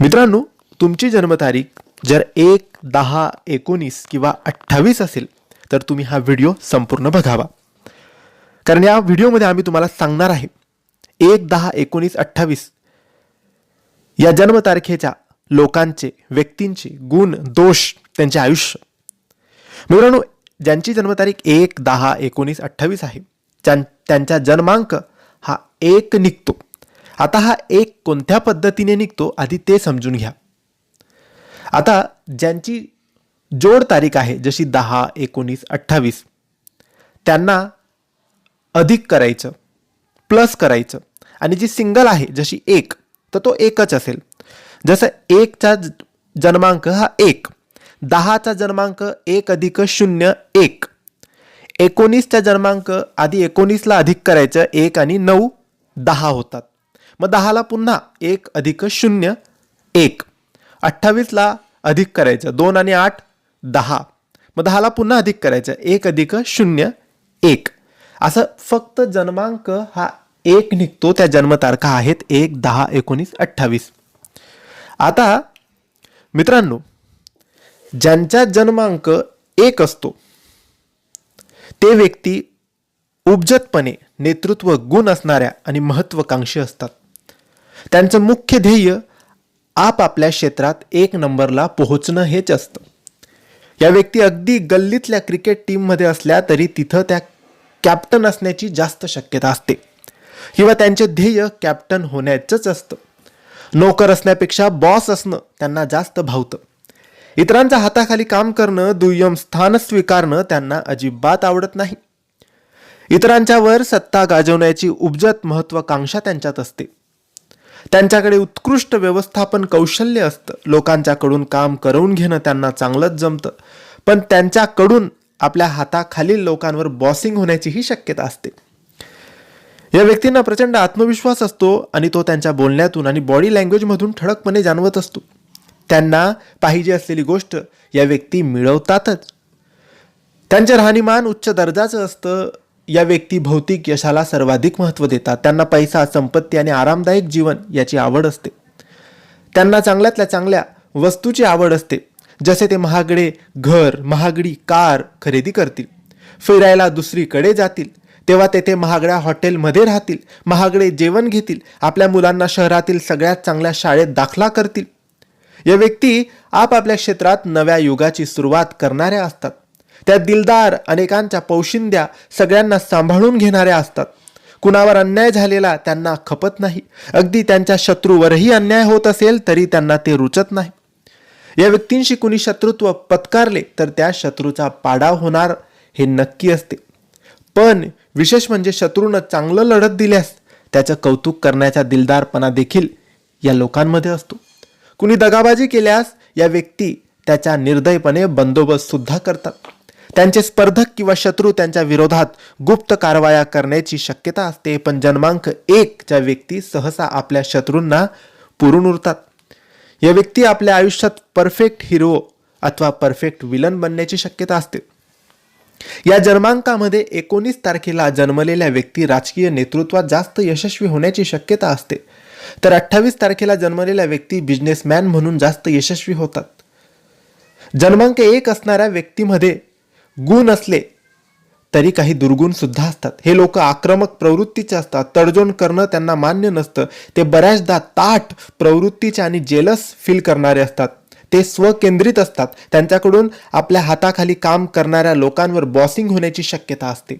मित्रांनो तुमची जन्मतारीख जर एक दहा एकोणीस किंवा अठ्ठावीस असेल तर तुम्ही हा व्हिडिओ संपूर्ण बघावा. कारण या व्हिडिओमध्ये आम्ही तुम्हाला सांगणार आहे एक दहा एकोणीस अठ्ठावीस या जन्मतारखेच्या लोकांचे व्यक्तींचे गुण दोष त्यांचे आयुष्य. मित्रांनो ज्यांची जन्मतारीख एक दहा एकोणीस अठ्ठावीस आहे त्यां त्यांचा जन्मांक हा एक निघतो. आता हा एक कोणत्या पद्धतीने निघतो आधी ते समजून घ्या. आता ज्यांची जोड तारीख आहे जशी दहा एकोणीस अठ्ठावीस त्यांना अधिक करायचं प्लस करायचं आणि जी सिंगल आहे जशी एक तर तो एकच असेल. जसं एकचा जन्मांक हा एक दहाचा जन्मांक एक अधिक शून्य एक एकोणीसचा जन्मांक आधी एकोणीसला अधिक करायचं एक आणि नऊ दहा होतात. मग दहाला पुन्हा एक अधिक शून्य एक. अठ्ठावीसला अधिक करायचं. दोन आणि आठ दहा. मग दहाला पुन्हा अधिक करायचं. एक अधिक शून्य एक. असं फक्त जन्मांक हा एक निघतो. त्या जन्मतारखा आहेत एक दहा एकोणीस अठ्ठावीस. आता मित्रांनो ज्यांचा जन्मांक एक असतो ते व्यक्ती उपजतपणे नेतृत्व गुण असणाऱ्या आणि महत्वाकांक्षी असतात. त्यांचं मुख्य ध्येय आपापल्या क्षेत्रात एक नंबरला पोहोचणं हेच असतं. या व्यक्ती अगदी गल्लीतल्या क्रिकेट टीममध्ये असल्या तरी तिथं त्या कॅप्टन असण्याची जास्त शक्यता असते. किंवा त्यांचे ध्येय कॅप्टन होण्याचंच असतं. नोकर असण्यापेक्षा बॉस असणं त्यांना जास्त भावतं. इतरांच्या हाताखाली काम करणं दुय्यम स्थान स्वीकारणं त्यांना अजिबात आवडत नाही. इतरांच्यावर सत्ता गाजवण्याची उपजत महत्वाकांक्षा त्यांच्यात असते. त्यांच्याकडे उत्कृष्ट व्यवस्थापन कौशल्य असतं. लोकांच्याकडून काम करवून घेणं त्यांना चांगलंच जमतं. पण त्यांच्याकडून आपल्या हाताखालील लोकांवर बॉसिंग होण्याचीही शक्यता असते. या व्यक्तींना प्रचंड आत्मविश्वास असतो आणि तो त्यांच्या बोलण्यातून आणि बॉडी लँग्वेजमधून ठळकपणे जाणवत असतो. त्यांना पाहिजे असलेली गोष्ट या व्यक्ती मिळवतातच. त्यांचे राहणीमान उच्च दर्जाचं असतं. या व्यक्ती भौतिक यशाला सर्वाधिक महत्त्व देतात. त्यांना पैसा संपत्ती आणि आरामदायक जीवन याची आवड असते. त्यांना चांगल्यातल्या चांगल्या वस्तूची आवड असते. जसे ते महागडे घर महागडी कार खरेदी करतील. फिरायला दुसरीकडे जातील. तेव्हा तेथे महागड्या हॉटेलमध्ये राहतील. महागडे जेवण घेतील. आपल्या मुलांना शहरातील सगळ्यात चांगल्या शाळेत दाखला करतील. या व्यक्ती आपापल्या क्षेत्रात नव्या युगाची सुरुवात करणाऱ्या असतात. त्या दिलदार अनेकांच्या पौशिंद्या सगळ्यांना सांभाळून घेणाऱ्या असतात. कुणावर अन्याय झालेला त्यांना खपत नाही. अगदी त्यांच्या शत्रूवरही अन्याय होत असेल तरी त्यांना ते रुचत नाही. या व्यक्तींशी कुणी शत्रुत्व पत्कारले तर त्या शत्रूचा पाडाव होणार हे नक्की असते. पण विशेष म्हणजे शत्रूनं चांगलं लढत दिल्यास त्याचं कौतुक करण्याचा दिलदारपणा देखील या लोकांमध्ये असतो. कुणी दगाबाजी केल्यास या व्यक्ती त्याच्या निर्दयपणे बंदोबस्त सुद्धा करतात. त्यांचे स्पर्धक किंवा शत्रू त्यांच्या विरोधात गुप्त कारवाया करण्याची शक्यता असते. पण जन्मांक एक ज्या व्यक्ती सहसा आपल्या शत्रूंना पुरून उरतात. या व्यक्ती आपल्या आयुष्यात परफेक्ट हिरो अथवा परफेक्ट विलन बनण्याची शक्यता असते. या जन्मांकामध्ये एकोणीस तारखेला जन्मलेल्या व्यक्ती राजकीय नेतृत्वात जास्त यशस्वी होण्याची शक्यता असते. तर अठ्ठावीस तारखेला जन्मलेल्या व्यक्ती बिझनेसमॅन म्हणून जास्त यशस्वी होतात. जन्मांक एक असणाऱ्या व्यक्तीमध्ये गुण असले तरी काही दुर्गुणसुद्धा असतात. हे लोक आक्रमक प्रवृत्तीचे असतात. तडजोड करणं त्यांना मान्य नसतं. ते बऱ्याचदा ताठ प्रवृत्तीचे आणि जेलस फील करणारे असतात. ते स्वकेंद्रित असतात. त्यांच्याकडून आपल्या हाताखाली काम करणाऱ्या लोकांवर बॉसिंग होण्याची शक्यता असते.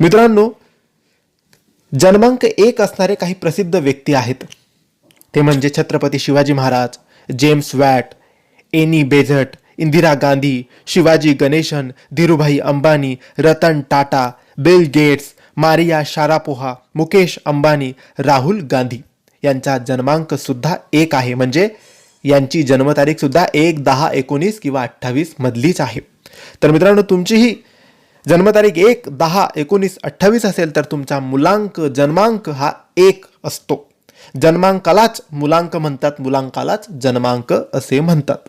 मित्रांनो जन्मांक एक असणारे काही प्रसिद्ध व्यक्ती आहेत. ते म्हणजे Chhatrapati Shivaji Maharaj James Watt Annie Besant Indira Gandhi Shivaji Ganesan Dhirubhai Ambani Ratan Tata Bill Gates Maria Sharapova Mukesh Ambani Rahul Gandhi यांचा जन्मांक सुद्धा एक आहे. म्हणजे यांची जन्मतारीख सुद्धा एक दहा एकोणीस किंवा अठ्ठावीस मधलीच आहे. तर मित्रांनो तुमचीही जन्मतारीख एक दहा एकोणीस अठ्ठावीस असेल तर तुमचा मुलांक जन्मांक हा एक असतो. जन्मांकालाच मुलांक म्हणतात मुलांकालाच जन्मांक असे म्हणतात.